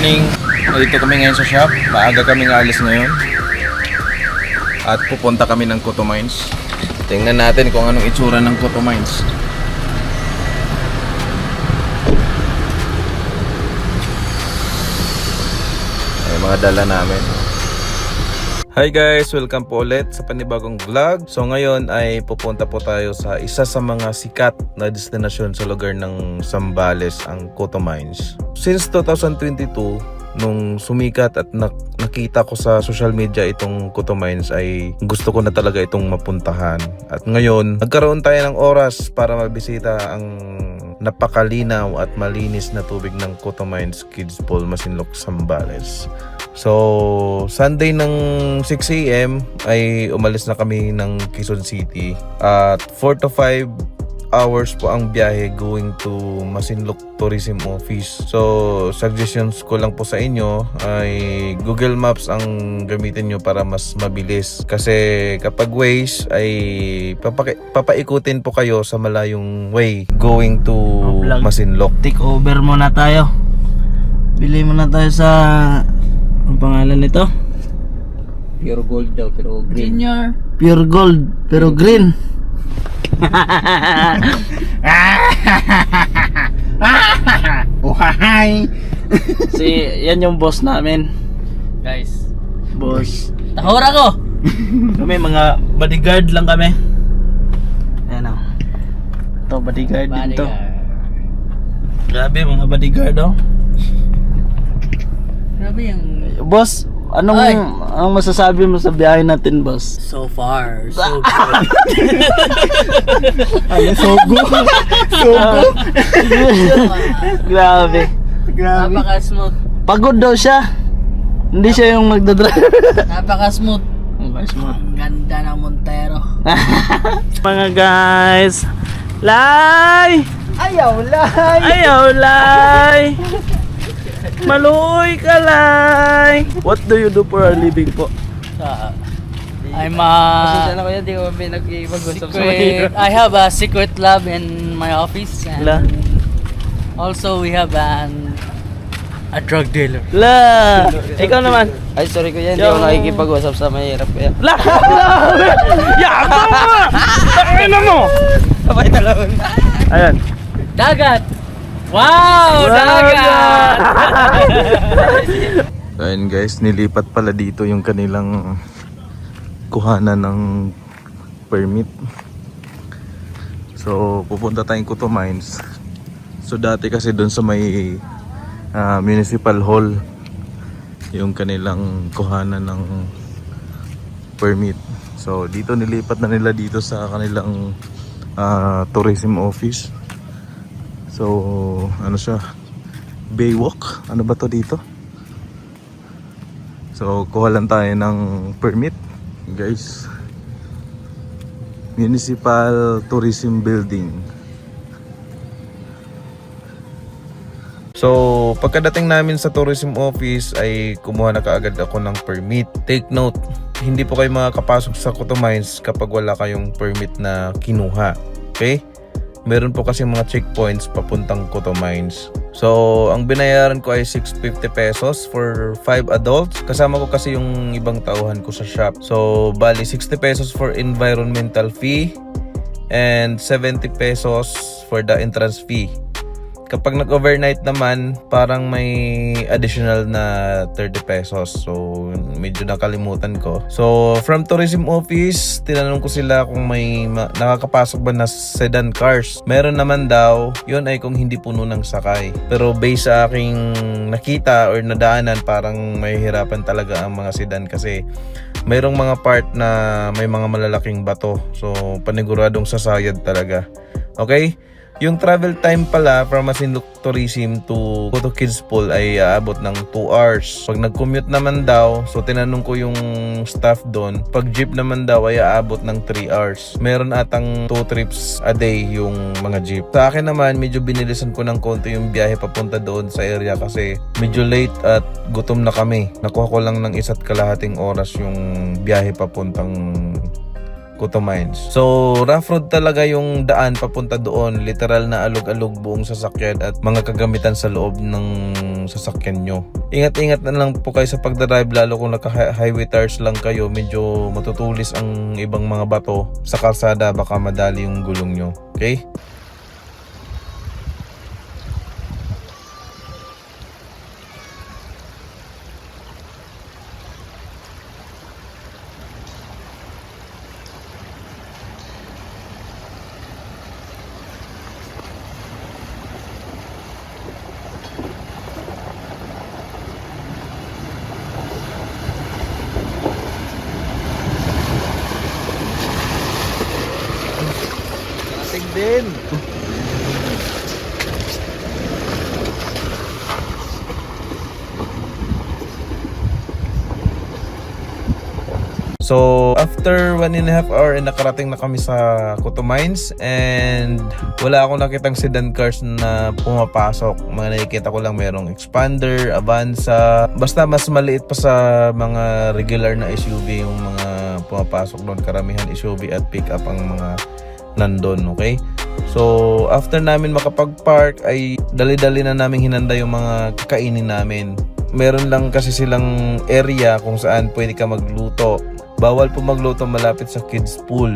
morning. Dito kami ngayon sa shop. Maaga kami alis ngayon. At pupunta kami ng Koto Mines. Tingnan natin kung anong itsura ng Koto Mines. Ay, mga dala namin. Hi guys! Welcome po ulit sa panibagong vlog. So ngayon ay pupunta po tayo sa isa sa mga sikat na destinasyon sa lugar ng Zambales, ang Koto Mines. Since 2022, nung sumikat at nak- nakita ko sa social media itong Koto Mines ay gusto ko na talaga itong mapuntahan. At ngayon, nagkaroon tayo ng oras para mabisita ang napakalinaw at malinis na tubig ng Koto Mines Kids Pool Masinloc, Zambales. So, Sunday ng 6 a.m. ay umalis na kami ng Quezon City. At 4 to 5 hours po ang biyahe going to Masinloc Tourism Office. So, suggestions ko lang po sa inyo ay Google Maps ang gamitin nyo para mas mabilis. Kasi kapag Waze ay papaki- papaikutin po kayo sa malayong way going to vlog. Masinloc. Take over muna tayo. Bili muna tayo sa... Ang pangalan nito? Pure gold daw pero green. Junior. Pure gold, pero green. Oh, hi! si, yan yung boss namin. Guys, Boss. tahora ko! Kami mga bodyguard lang kami. Ayan o. Ito, bodyguard, din to. Grabe, mga bodyguard oh. Grabe yung... Boss, anong Ay. ang masasabi mo sa biyahe natin, boss? So far, so good. Ano, sogo? sogo? Grabe. Napaka-smooth. Pagod daw siya. Hindi siya yung magdadrive. Napaka-smooth. Okay, smooth. Ang ganda ng Montero. Mga guys, Lay! Ayaw lay! Ayaw, Lay! Maluoy ka, Lay! What do you do for a living po? I'm a... Sana ko yan, di ko pinag-ibag-usap sa Secret, I have a secret lab in my office. And La. Also, we have an a drug dealer. La! Ikaw naman. Ay, sorry ko yan, di ako nakikipag-usap sa mahirap kaya. La! Yabang mo! Tangina mo! Sabay talaga. Ayan. Dagat! Wow! Dagat! Ayun guys, nilipat pala dito yung kanilang kuhanan ng permit. So, pupunta tayong Kuto Mines. So, dati kasi doon sa may ah, municipal hall yung kanilang kuhanan ng permit. So, dito nilipat na nila dito sa kanilang ah, tourism office. So, ano siya? Baywalk? Ano ba to dito? So, kuha lang tayo ng permit, guys. Municipal Tourism Building. So, pagkadating namin sa tourism office ay kumuha na kaagad ako ng permit. Take note, hindi po kayo makakapasok sa Kuto Mines kapag wala kayong permit na kinuha. Okay? Meron po kasi mga checkpoints papuntang Kuto Mines. So, ang binayaran ko ay 650 pesos for 5 adults. Kasama ko kasi yung ibang tauhan ko sa shop. So, bali 60 pesos for environmental fee and 70 pesos for the entrance fee. Kapag nag-overnight naman, parang may additional na 30 pesos. So, medyo nakalimutan ko. So, from tourism office, tinanong ko sila kung may ma- nakakapasok ba na sedan cars. Meron naman daw, yun ay kung hindi puno ng sakay. Pero based sa aking nakita or nadaanan, parang mahihirapan talaga ang mga sedan kasi mayroong mga part na may mga malalaking bato. So, paniguradong sasayad talaga. Okay? Yung travel time pala from Masinloc Tourism to Kuto Kids Pool ay aabot ng 2 hours. Pag nag-commute naman daw, so tinanong ko yung staff doon, pag jeep naman daw ay aabot ng 3 hours. Meron atang 2 trips a day yung mga jeep. Sa akin naman, medyo binilisan ko ng konti yung biyahe papunta doon sa area kasi medyo late at gutom na kami. Nakuha ko lang ng isa't kalahating oras yung biyahe papuntang Kuto Mines. So, rough road talaga yung daan papunta doon. Literal na alog-alog buong sasakyan at mga kagamitan sa loob ng sasakyan nyo. Ingat-ingat na lang po kayo sa pagdadrive lalo kung naka-highway tires lang kayo. Medyo matutulis ang ibang mga bato sa kalsada baka madali yung gulong nyo. Okay? Din. So, after one and a half hour, eh, nakarating na kami sa Kuto Mines and wala akong nakitang sedan cars na pumapasok. Mga nakikita ko lang merong Expander, Avanza, basta mas maliit pa sa mga regular na SUV yung mga pumapasok doon. Karamihan SUV at pickup ang mga nandun, okay? So, after namin makapag-park ay dali-dali na namin hinanda yung mga kakainin namin. Meron lang kasi silang area kung saan pwede ka magluto. Bawal po magluto malapit sa kids pool.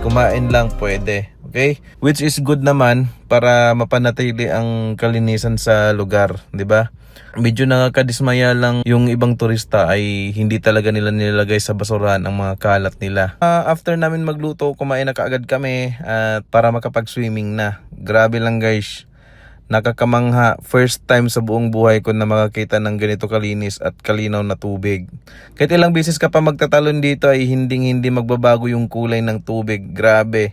Kumain lang pwede. Okay? Which is good naman para mapanatili ang kalinisan sa lugar, 'di ba? Medyo nakakadismaya lang yung ibang turista ay hindi talaga nila nilagay sa basurahan ang mga kalat nila. Ah, after namin magluto, kumain na kaagad kami at para makapag-swimming na. Grabe lang guys. Nakakamangha. First time sa buong buhay ko na makakita ng ganito kalinis at kalinaw na tubig. Kahit ilang beses ka pa magtatalon dito ay hindi hindi magbabago yung kulay ng tubig. Grabe.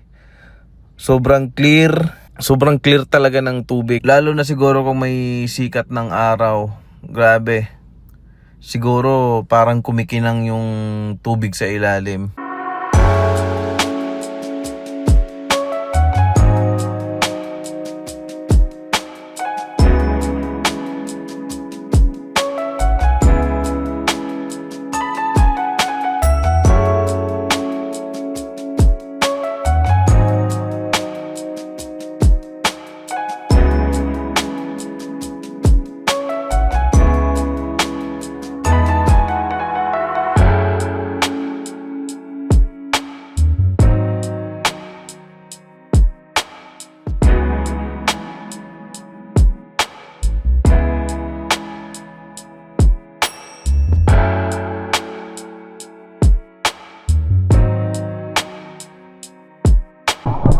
Sobrang clear. Sobrang clear talaga ng tubig. Lalo na siguro kung may sikat ng araw. Grabe. Siguro parang kumikinang yung tubig sa ilalim.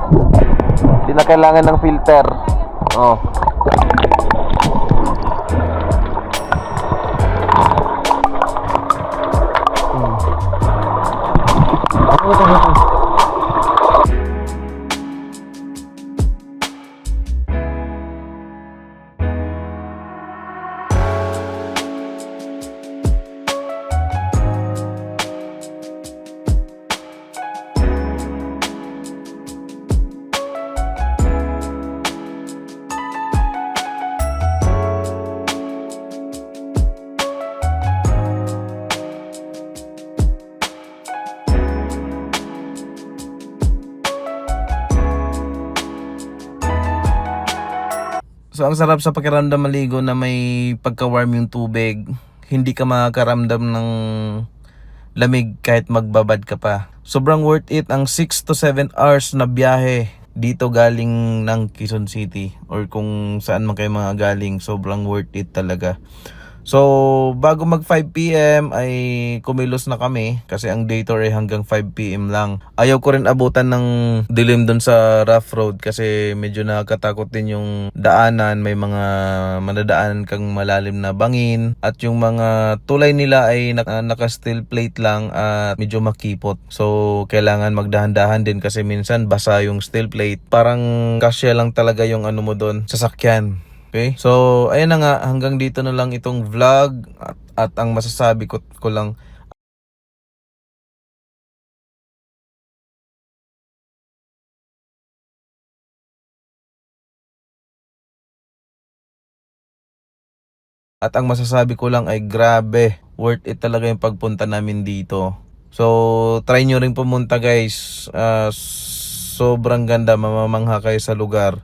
Hindi na kailangan ng filter. Oh. So ang sarap sa pakiramdam maligo na may pagka-warm yung tubig. Hindi ka makakaramdam ng lamig kahit magbabad ka pa. Sobrang worth it ang 6 to 7 hours na biyahe dito galing ng Quezon City or kung saan man kayo mga galing, sobrang worth it talaga. So, bago mag 5pm ay kumilos na kami kasi ang day tour ay hanggang 5pm lang. Ayaw ko rin abutan ng dilim dun sa rough road kasi medyo nakakatakot din yung daanan. May mga manadaanan kang malalim na bangin at yung mga tulay nila ay naka, naka steel plate lang at medyo makipot. So, kailangan magdahan-dahan din kasi minsan basa yung steel plate. Parang kasya lang talaga yung ano mo doon, sasakyan. Okay? So, ayan na nga, hanggang dito na lang itong vlog at, at ang masasabi ko, ko lang At ang masasabi ko lang ay grabe, worth it talaga yung pagpunta namin dito. So, try nyo rin pumunta guys. Ah, sobrang ganda, mamamangha kayo sa lugar.